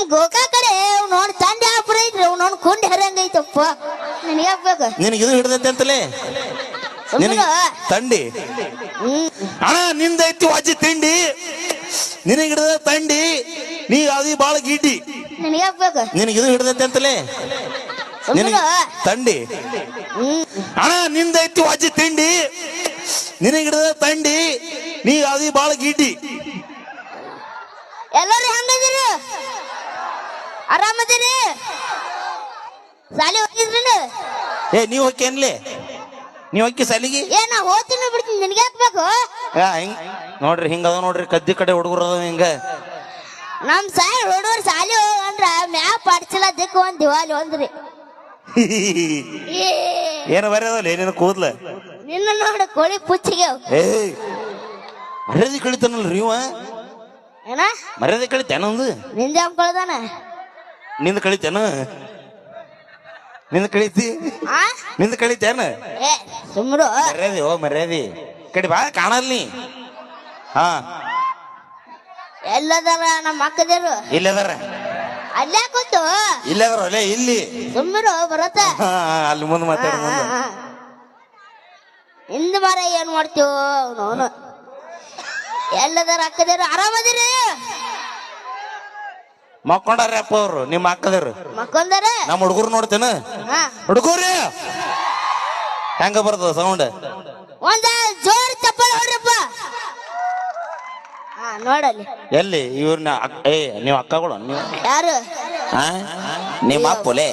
ನಿಮ್ ಗೋಕಾ ಕಡೆ ನೋಡ್ ತಂದೆ ಆಪುರ ಐತ್ರಿ ಅವ್ನು ನೋಡ್ ಕುಂಡಿ ಹರಂಗೈತಪ್ಪ ನಿನಗೆ ಬೇಕು? ನಿನಗೆ ಇದು ಹಿಡ್ದೈತೆ ಅಂತಲೇ? ನಿನಗೆ ತಂಡಿ? ಅಣ್ಣ ನಿಂದೈತಿ ವಾಜಿ ತಿಂಡಿ. ನಿನಗೆ ಹಿಡ್ದ ತಂಡಿ ನೀ ಅದು ಬಾಳ ಗೀಟಿ. ನಿನಗೆ ಬೇಕು? ನಿನಗೆ ಇದು ಹಿಡ್ದೈತೆ ಅಂತಲೇ? ನಿನಗೆ ತಂಡಿ? ಅಣ್ಣ ನಿಂದೈತಿ ವಾಜಿ ತಿಂಡಿ. ನಿನಗೆ ಹಿಡ್ದ ತಂಡಿ ನೀ ಅದು ಬಾಳ ಗೀಟಿ. ಎಲ್ಲರೂ ಹೆಂಗದಿರಿ ಆರಾಮದಿರಿ ಸಾಲಿ ಹೋಗಿದ್ರಿ ಏ ನೀವು ಹೊಕ್ಕೇನ್ಲಿ ನೀವು ಹೋಗಿ ಸಲಿಗಿ ಏ ನಾ ಹೋಗ್ತೀನಿ ಬಿಡ್ತೀನಿ. ನಿನಗೆ ಹಾಕ್ಬೇಕು ಯಾ ಹಿಂಗ್ ನೋಡ್ರಿ ಹಿಂಗ ಅದ ನೋಡ್ರಿ. ಕದ್ದಿ ಕಡೆ ಹುಡುಗರು ಅದಾವ ಹಿಂಗ. ನಮ್ ಸಾಯ್ ಹುಡುಗರು ಸಾಲಿ ಹೋಗಂದ್ರ ಮ್ಯಾ ಅಡ್ಸಲ ದಿಕ್ಕು ಒಂದ್ ದಿವಾಲಿ ಒಂದ್ರಿ. ಏ ಏನು ಬರೋದಲ್ಲ ಏನೇನು ಕೂದ್ಲ? ನಿನ್ನ ನೋಡ ಕೋಳಿ ಪುಚ್ಚಿಗೆ ಏ ಮರ್ಯಾದೆ ಕಳಿತಾನಲ್ರಿ ಇವ. ಏನ? ಮರ್ಯಾದೆ ಕಳಿತೇನೊಂದು ನಿಂದ ಹಮ್ಕೊಳ್ದಾನ ನಿಂದ ಕಳಿತೇನ? ನಿಂದ ಕಳಿತಿ? ಆ? ನಿಂದ ಕಳಿತೇನ? ಏ ಸುಮ್ರು. ಮರ್ಯಾದೆ ಓ ಮರ್ಯಾದಿ. ಕಡಿ ಬಾ ಕಾಣಲ್ ನೀ. ಹಾ. ಎಲ್ಲದಾರ ನಮ್ಮ ಅಕ್ಕದೇರು? ಇಲ್ಲದಾರ? ಅಲ್ಲೇ ಕೂತು? ಇಲ್ಲದಾರ ಅಲ್ಲೇ ಇಲ್ಲಿ. ಸುಮ್ಮರು ಬರತ್ತ? ಹಾ ಅಲ್ಲಿ ಮುಂದೆ ಮಾತಾಡ ಮುಂದೆ. ಹಿಂದ ಮರ ಏನ್ ಮಾಡ್ತೀವೋ ಅವನು. ಎಲ್ಲದಾರ ಅಕ್ಕದೇರು ಆರಾಮದಿರಿ? ಮಕ್ಕೊಂಡಾರ ಅಪ್ಪ ಅವ್ರು ನಿಮ್ಮ ಅಕ್ಕದರು ಮಕ್ಕೊಂದಾರ ನಮ್ಮ ಹುಡುಗರು ನೋಡ್ತೇನ. ಹಾ. ಹುಡುಗರು! ಹೆಂಗ ಬರ್ತದ ಸೌಂಡ್? ಒಂದ ಜೋರ್ ಚಪ್ಪಲ್ ಹೊಡ್ರಪ್ಪ. ಹಾ ನೋಡಲ್ಲಿ. ಎಲ್ಲಿ? ಇವ್ರನ್ನ ಏ ನೀವು ಅಕ್ಕಗಳು? ನೀವು ಯಾರು? ಆ? ನಿಮ್ಮ ಅಪ್ಪಲೆ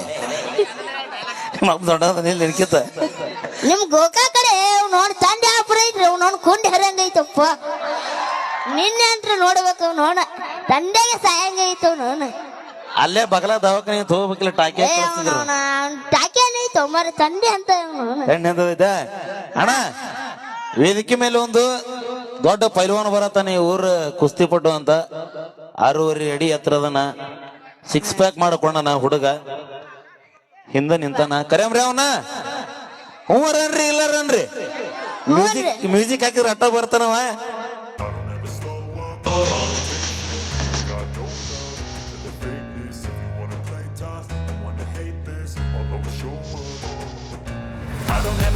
ನಿಮ್ಮ ಅಪ್ಪ ದೊಡ್ಡದ ನಿಲ್ಕಿತ್ತ ನಿಮ್ ಗೋಕಾ ಕಡೆ ನೋಡ್ ತಂದೆ ಆಪುರ ಐತ್ರಿ ಅವ್ನು ನೋಡ್ ಕುಂಡಿ ಹರಂಗೈತಪ್ಪ ನಿನ್ನೆ ಅಂತ ನೋಡ್ಬೇಕು ಅವ್ನು ತಂದೆಗೆ ಸಾಯಂಗೈತು ನಾನು. ಅಲ್ಲೇ ಬಗಲ ದವಾಖಾನೆ ತಗೋಬೇಕಿಲ್ಲ ಟಾಕಿ ಟಾಕಿ ಐತೋ ಮರ ತಂದೆ ಅಂತ ಎಂದದೈತೆ ಅಣ್ಣ ವೇದಿಕೆ ಮೇಲೆ ಒಂದು ದೊಡ್ಡ ಪೈಲ್ವಾನ್ ಬರತ್ತಾನೆ ಊರ ಕುಸ್ತಿ ಪಟ್ಟು ಅಂತ. ಆರೂವರೆ ಅಡಿ ಎತ್ತರದನ ಸಿಕ್ಸ್ ಪ್ಯಾಕ್ ಮಾಡ್ಕೊಂಡನ ಹುಡುಗ. ಹಿಂದೆ ನಿಂತಾನ. ಕರೆಯಮ್ರಿ ಅವನ? ಹೂವರನ್ರಿ ಇಲ್ಲರನ್ರಿ. ಮ್ಯೂಸಿಕ್ ಮ್ಯೂಸಿಕ್ ಹಾಕಿದ್ರೆ ಅಟ್ಟ ಬರ್ತಾನವ.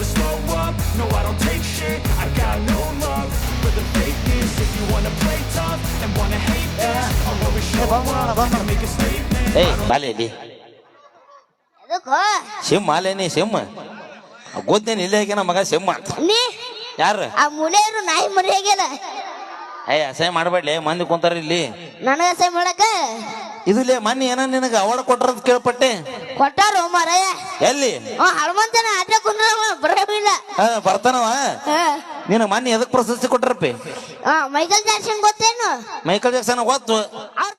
I slow up, no I don't take shit. I got no love for the fakeness. If you wanna play tough and wanna hate this I'll always show up. and make a statement. ಏಯ್ ಬಾಲೇಲಿ ಸಿಂಹ ಅಲ್ಲೇನಿ ಸಿಂಹ. ಗೊತ್ತೇನಿ ಇಲ್ಲೇ ಹಾಕ್ಯಾನ ಮಗ ಸಿಂಹ ಅಂತ. ಯಾರು? ಆ ಮುಲೇರು ನಾಯಿ ಮರಿ ಆಗ್ಯಾನ ಏಯ್ ಅಸಹ್ಯ ಮಾಡಬೇಡ್ಲಿ ಮಂದಿ ಕುಂತಾರ ಇಲ್ಲಿ. ನನಗ ಸೈ ಮಾಡಕ? ಇದುಲೇ ಮೊನ್ನೆ ಏನ ನಿನಗ ಅವಾರ್ಡ್ ಕೊಟ್ರದ ಕೇಳ್ಪಟ್ಟೆ. ಕೊಟ್ಟಾರು ಮಾರಾಯ? ಎಲ್ಲಿ? ಹನುಮಂತನ ಆಟ ಕುಂದ್ರ ಬರ್ತಾನವ. ನೀನು ಮೊನ್ನೆ ಎದಕ್ ಪ್ರಶಸ್ತಿ ಕೊಟ್ರಪ್ಪಿ? ಮೈಕಲ್ ಜಾಕ್ಸನ್ ಗೊತ್ತೇನು? ಮೈಕಲ್ ಜಾಕ್ಸನ್ ಗೊತ್ತು. ಅವ್ರ